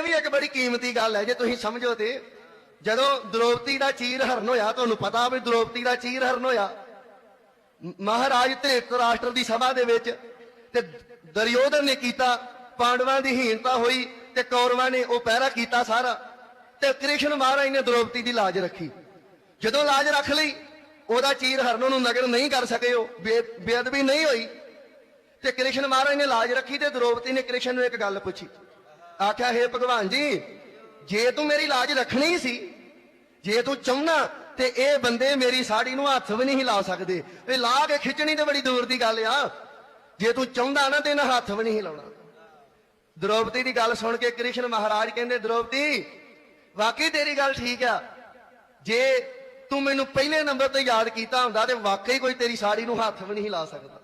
ਇਹ ਵੀ ਇੱਕ ਬੜੀ ਕੀਮਤੀ ਗੱਲ ਹੈ, ਜੇ ਤੁਸੀਂ ਸਮਝੋ ਤੇ। ਜਦੋਂ ਦ੍ਰੋਪਦੀ ਦਾ ਚੀਰ ਹਰਨ ਹੋਇਆ, ਤੁਹਾਨੂੰ ਪਤਾ ਵੀ ਦ੍ਰੋਪਦੀ ਦਾ ਚੀਰ ਹਰਨ ਹੋਇਆ। ਮਹਾਰਾਜ ਮਹਾਰਾਜ ਧ੍ਰਿਤਰਾਸ਼ਟਰ ਦੀ ਸਭਾ ਦੇ ਵਿੱਚ ਤੇ ਦੁਰਯੋਧਨ ਨੇ ਕੀਤਾ, ਪਾਂਡਵਾਂ ਦੀ ਹੀਨਤਾ ਹੋਈ ਤੇ ਕੌਰਵਾਂ ਨੇ ਉਹ ਪਹਿਰਾ ਕੀਤਾ ਸਾਰਾ। ਤੇ ਕ੍ਰਿਸ਼ਨ ਮਹਾਰਾਜ ਨੇ ਦ੍ਰੋਪਦੀ ਦੀ ਲਾਜ ਰੱਖੀ। ਜਦੋਂ ਲਾਜ ਰੱਖ ਲਈ, ਉਹਦਾ ਚੀਰ ਹਰਨ ਨੂੰ ਨਗਰ ਨਹੀਂ ਕਰ ਸਕੇ, ਉਹ ਬੇ- ਬੇਅਦਬੀ ਨਹੀਂ ਹੋਈ। ਤੇ ਕ੍ਰਿਸ਼ਨ ਮਹਾਰਾਜ ਨੇ ਲਾਜ ਰੱਖੀ ਤੇ ਦ੍ਰੋਪਦੀ ਨੇ ਕ੍ਰਿਸ਼ਨ ਨੂੰ ਇੱਕ ਗੱਲ ਪੁੱਛੀ। ਆਖਿਆ, ਹੈ ਭਗਵਾਨ ਜੀ, ਜੇ ਤੂੰ ਮੇਰੀ ਲਾਜ ਰੱਖਣੀ ਸੀ, ਜੇ ਤੂੰ ਚਾਹੁੰਨਾ ਤੇ ਇਹ ਬੰਦੇ ਮੇਰੀ ਸਾੜੀ ਨੂੰ ਹੱਥ ਵੀ ਨਹੀਂ ਲਾ ਸਕਦੇ। ਇਹ ਲਾ ਕੇ ਖਿੱਚਣੀ ਤੇ ਬੜੀ ਦੂਰ ਦੀ ਗੱਲ ਆ। ਜੇ ਤੂੰ ਚਾਹੁੰਦਾ ਨਾ ਤੇ ਇਹਨਾਂ ਹੱਥ ਵੀ ਨਹੀਂ ਲਾਉਣਾ ਦ੍ਰੋਪਦੀ ਦੀ ਗੱਲ ਸੁਣ ਕੇ ਕ੍ਰਿਸ਼ਨ ਮਹਾਰਾਜ ਕਹਿੰਦੇ, ਦ੍ਰੋਪਦੀ, ਵਾਕਈ ਤੇਰੀ ਗੱਲ ਠੀਕ ਆ। ਜੇ ਤੂੰ ਮੈਨੂੰ ਪਹਿਲੇ ਨੰਬਰ ਤੇ ਯਾਦ ਕੀਤਾ ਹੁੰਦਾ ਤੇ ਵਾਕਈ ਕੋਈ ਤੇਰੀ ਸਾੜੀ ਨੂੰ ਹੱਥ ਵੀ ਨਹੀਂ ਲਾ ਸਕਦਾ।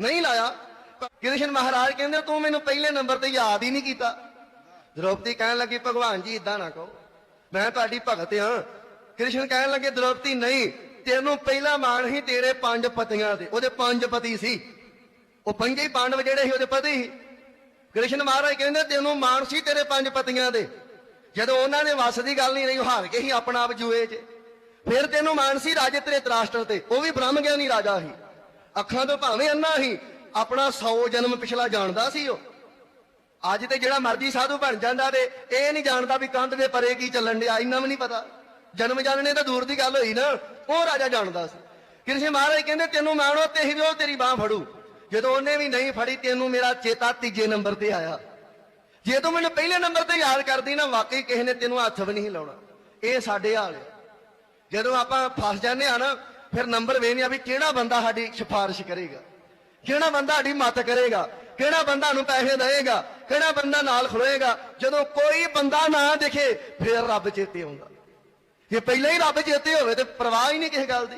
ਨਹੀਂ ਲਾਇਆ। ਕ੍ਰਿਸ਼ਨ ਮਹਾਰਾਜ ਕਹਿੰਦੇ, ਤੂੰ ਮੈਨੂੰ ਪਹਿਲੇ ਨੰਬਰ ਤੇ ਯਾਦ ਹੀ ਨਹੀਂ ਕੀਤਾ। ਦ੍ਰੋਪਦੀ ਕਹਿਣ ਲੱਗੀ, ਭਗਵਾਨ ਜੀ ਇਦਾਂ ਨਾ ਕਹੋ। ਮੈਂ ਤੁਹਾਡੀ ਭਗਤ ਹਾਂ। ਕ੍ਰਿਸ਼ਨ ਕਹਿਣ ਲੱਗੇ, ਦ੍ਰੋਪਦੀ, ਨਹੀਂ, ਤੈਨੂੰ ਪਹਿਲਾ ਮਾਣ ਹੀ ਤੇਰੇ ਪੰਜ ਪਤੀਆਂ ਦੇ। ਉਹਦੇ ਪੰਜ ਪਤੀ ਸੀ। ਉਹ ਪੰਜੇ ਪਾਂਡਵ ਜਿਹੜੇ ਸੀ, ਉਹਦੇ ਪਤੀ ਸੀ। ਕ੍ਰਿਸ਼ਨ ਮਹਾਰਾਜ ਕਹਿੰਦੇ, ਤੈਨੂੰ ਮਾਣ ਸੀ ਤੇਰੇ ਪੰਜ ਪਤੀਆਂ ਦੇ। ਜਦੋਂ ਉਹਨਾਂ ਨੇ ਵੱਸ ਦੀ ਗੱਲ ਨਹੀਂ ਰਹੀ, ਉਹ ਹਾਰ ਕੇ ਹੀ ਆਪਣਾ ਆਪ ਜੂਏ 'ਚ। ਫਿਰ ਤੈਨੂੰ ਮਾਣ ਸੀ ਰਾਜੇ ਤੇਰੇ ਤਰਾਸ਼ਟਰ ਤੇ। ਉਹ ਵੀ ਬ੍ਰਹਮ ਗਿਆਨੀ ਰਾਜਾ ਸੀ। ਅੱਖਾਂ ਤੋਂ ਭਾਵੇਂ ਅੰਨਾ ਸੀ। ਆਪਣਾ 100 ਜਨਮ ਪਿਛਲਾ ਜਾਣਦਾ ਸੀ ਉਹ। ਅੱਜ ਤੇ ਜਿਹੜਾ ਮਰਜ਼ੀ ਸਾਧੂ ਬਣ ਜਾਂਦਾ ਤੇ ਇਹ ਨਹੀਂ ਜਾਣਦਾ ਵੀ ਕੰਧ ਦੇ ਪਰੇ ਕੀ ਚੱਲਣ ਡਿਆ, ਇੰਨਾ ਵੀ ਨਹੀਂ ਪਤਾ। ਜਨਮ ਜਾਣਨੇ ਤਾਂ ਦੂਰ ਦੀ ਗੱਲ ਹੋਈ ਨਾ, ਉਹ ਰਾਜਾ ਜਾਣਦਾ ਸੀ। ਕ੍ਰਿਸ਼ਨ ਮਹਾਰਾਜ ਕਹਿੰਦੇ, ਤੈਨੂੰ ਮਾਣੋ ਤੇ ਹੀ ਵੀ ਉਹ ਤੇਰੀ ਬਾਹ ਫੜੂ। ਜਦੋਂ ਉਹਨੇ ਵੀ ਨਹੀਂ ਫੜੀ, ਤੈਨੂੰ ਮੇਰਾ ਚੇਤਾ ਤੀਜੇ ਨੰਬਰ ਤੇ ਆਇਆ। ਜੇ ਤੂੰ ਮੈਨੂੰ ਪਹਿਲੇ ਨੰਬਰ ਤੇ ਯਾਦ ਕਰਦੀ ਨਾ, ਵਾਕਈ ਕਿਸੇ ਨੇ ਤੈਨੂੰ ਹੱਥ ਵੀ ਨਹੀਂ ਲਾਉਣਾ। ਇਹ ਸਾਡੇ ਹਾਲ ਹੈ ਜਦੋਂ ਆਪਾਂ ਫਸ ਜਾਂਦੇ ਆ ਨਾ, ਫਿਰ ਨੰਬਰ ਵੇਖਦੇ ਆ ਵੀ ਕਿਹੜਾ ਬੰਦਾ ਸਾਡੀ ਸਿਫਾਰਿਸ਼ ਕਰੇਗਾ। ਕਿਹੜਾ ਬੰਦਾ ਸਾਡੀ ਮਦਦ ਕਰੇਗਾ? ਕਿਹੜਾ ਬੰਦਾ ਨੂੰ ਪੈਸੇ ਦੇਵੇਗਾ? ਕਿਹੜਾ ਬੰਦਾ ਨਾਲ ਖਲੋਏਗਾ? ਜਦੋਂ ਕੋਈ ਬੰਦਾ ਨਾ ਦਿਖੇ, ਫਿਰ ਰੱਬ ਚੇਤੇ ਆਉਂਦਾ। ਜੇ ਪਹਿਲਾਂ ਹੀ ਰੱਬ ਚੇਤੇ ਹੋਵੇ ਤੇ ਪਰਵਾਹ ਹੀ ਨਹੀਂ ਕਿਸੇ ਗੱਲ ਦੀ।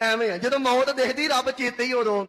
ਐਵੇਂ ਆ, ਜਦੋਂ ਮੌਤ ਦਿਖਦੀ, ਰੱਬ ਚੇਤੇ ਹੀ ਉਦੋਂ